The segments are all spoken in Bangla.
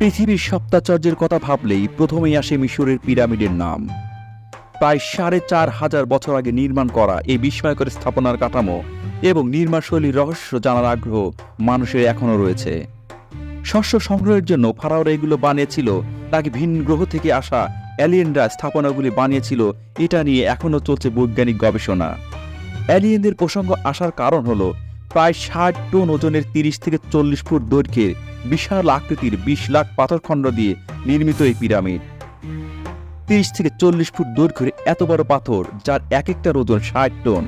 পৃথিবীর সপ্তাচার্যের কথা ভাবলেই প্রথমেই আসে মিশরের পিরামিডের নাম। প্রায় সাড়ে চার হাজার বছর আগে নির্মাণ করা এই বিস্ময়কর স্থাপনার কাঠামো এবং নির্মাণশৈলীর রহস্য জানার আগ্রহ মানুষের এখনও রয়েছে। শস্য সংগ্রহের জন্য ফারাওরা এগুলো বানিয়েছিল, নাকি ভিন্ন গ্রহ থেকে আসা অ্যালিয়েনরা স্থাপনাগুলি বানিয়েছিল, এটা নিয়ে এখনও চলছে বৈজ্ঞানিক গবেষণা। অ্যালিয়েনদের প্রসঙ্গ আসার কারণ হলো প্রায় ষাট টন ওজনের তিরিশ থেকে চল্লিশ ফুট দৈর্ঘ্যের বিশাল আকৃতির বিশ লাখ পাথরখণ্ড দিয়ে নির্মিত এই পিরামিড। তিরিশ থেকে চল্লিশ ফুট দৈর্ঘ্যের এত বড় পাথর, যার এক একটার ওজন ষাট টন।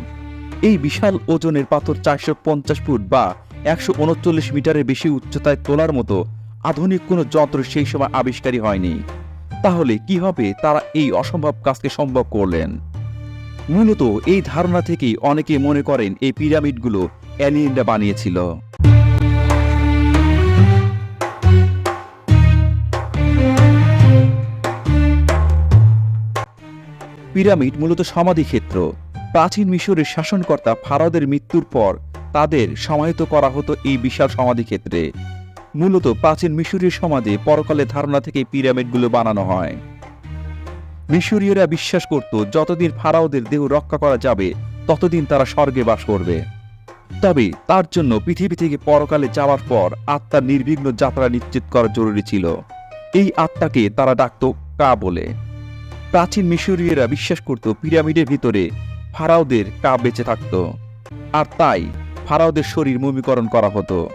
এই বিশাল ওজনের পাথর চারশো পঞ্চাশ ফুট বা একশো উনচল্লিশ মিটারের বেশি উচ্চতায় তোলার মতো আধুনিক কোনো যন্ত্র সেই সময় আবিষ্কারই হয়নি। তাহলে কীভাবে তারা এই অসম্ভব কাজকে সম্ভব করলেন। মূলত এই ধারণা থেকেই অনেকে মনে করেন এই পিরামিডগুলো অ্যালিয়েনরা বানিয়েছিল। পিরামিড মূলত সমাধিক্ষেত্র প্রাচীন মিশরের শাসনকর্তা ফারাদের মৃত্যুর পর তাদের সমাহিত করা হতো এই বিশাল সমাধিক্ষেত্রে মূলত প্রাচীন মিশরীয় সমাজে পরকালে ধারণা থেকে পিরামিডগুলো বানানো হয়। মিশরীয়রা বিশ্বাস করত, যতদিন ফারাওদের দেহ রক্ষা করা যাবে, ততদিন তারা স্বর্গে বাস করবে। তবে তার জন্য পৃথিবী থেকে পরকালে যাওয়ার পর আত্মার নির্বিঘ্ন যাত্রা নিশ্চিত করা জরুরি ছিল। এই আত্মাকে তারা ডাকত কা বলে। প্রাচীন মিশরীয়রা বিশ্বাস করত পিরামিডের ভিতরে ফারাওদের কা বেঁচে থাকত। আর তাই ফারাওদের শরীর মমিকরণ করা হতো।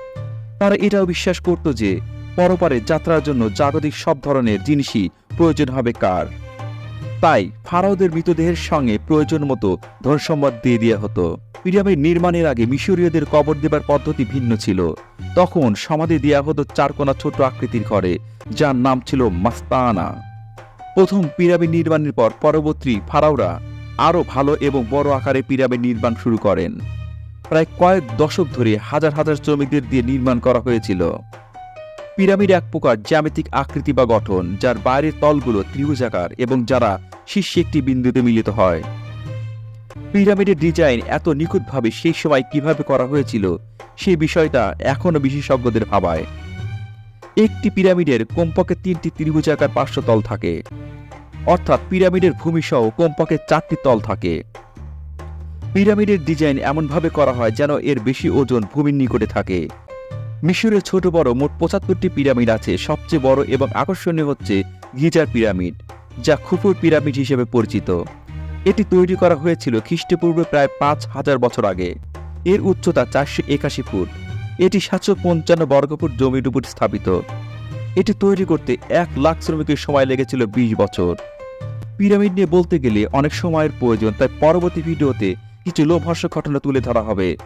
তারা এটাও বিশ্বাস করত যে পরপারে যাত্রার জন্য জাগতিক সব ধরনের জিনিসই প্রয়োজন হবে কার। তাই ফারাওদের মৃতদেহের সঙ্গে প্রয়োজন মতো ধনসম্পদ দিয়ে দেওয়া হতো। পিরামিড নির্মাণের আগে মিশরীয়দের কবর দেবার পদ্ধতি ভিন্ন ছিল। তখন সমাধি দেওয়া হতো চারকোনা ছোট আকৃতির ঘরে, যার নাম ছিল মাস্তানা। প্রথম পিরামিড নির্মাণের পর পরবর্তী ফারাওরা আরও ভালো এবং বড় আকারে পিরামিড নির্মাণ শুরু করেন। প্রায় কয়েক দশক ধরে হাজার হাজার শ্রমিকদের দিয়ে নির্মাণ করা হয়েছিল। পিরামিড এক প্রকার জ্যামিতিক আকৃতি বা গঠন, যার বাইরের তলগুলো ত্রিভুজাকার এবং যারা শীর্ষে একটি বিন্দুতে মিলিত হয়। পিরামিডের ডিজাইন এত নিখুঁতভাবে সেই সময় কীভাবে করা হয়েছিল সেই বিষয়টা এখনও বিশেষজ্ঞদের ভাবায়। একটি পিরামিডের কমপক্ষে তিনটি ত্রিভুজাকার পার্শ্বতল থাকে। অর্থাৎ পিরামিডের ভূমিসহ কমপক্ষে চারটি তল থাকে। পিরামিডের ডিজাইন এমনভাবে করা হয় যেন এর বেশি ওজন ভূমির নিকটে থাকে। মিশরের ছোট বড় মোট পঁচাত্তরটি পিরামিড আছে, সবচেয়ে বড় এবং আকর্ষণীয় হচ্ছে গিজার পিরামিড। যা খুফুর পিরামিড হিসেবে পরিচিত। এটি তৈরি করা হয়েছিল খ্রিস্টপূর্বে প্রায় পাঁচ হাজার বছর আগে। এর উচ্চতা চারশো একাশি ফুট। এটি সাতশো পঞ্চান্ন বর্গফুট জমির উপর স্থাপিত। এটি তৈরি করতে এক লাখ শ্রমিকের সময় লেগেছিল বিশ বছর। পিরামিড নিয়ে বলতে গেলে অনেক সময়ের প্রয়োজন, তাই পরবর্তী ভিডিওতে কিছু লোমহর্ষক ঘটনা তুলে ধরা হবে।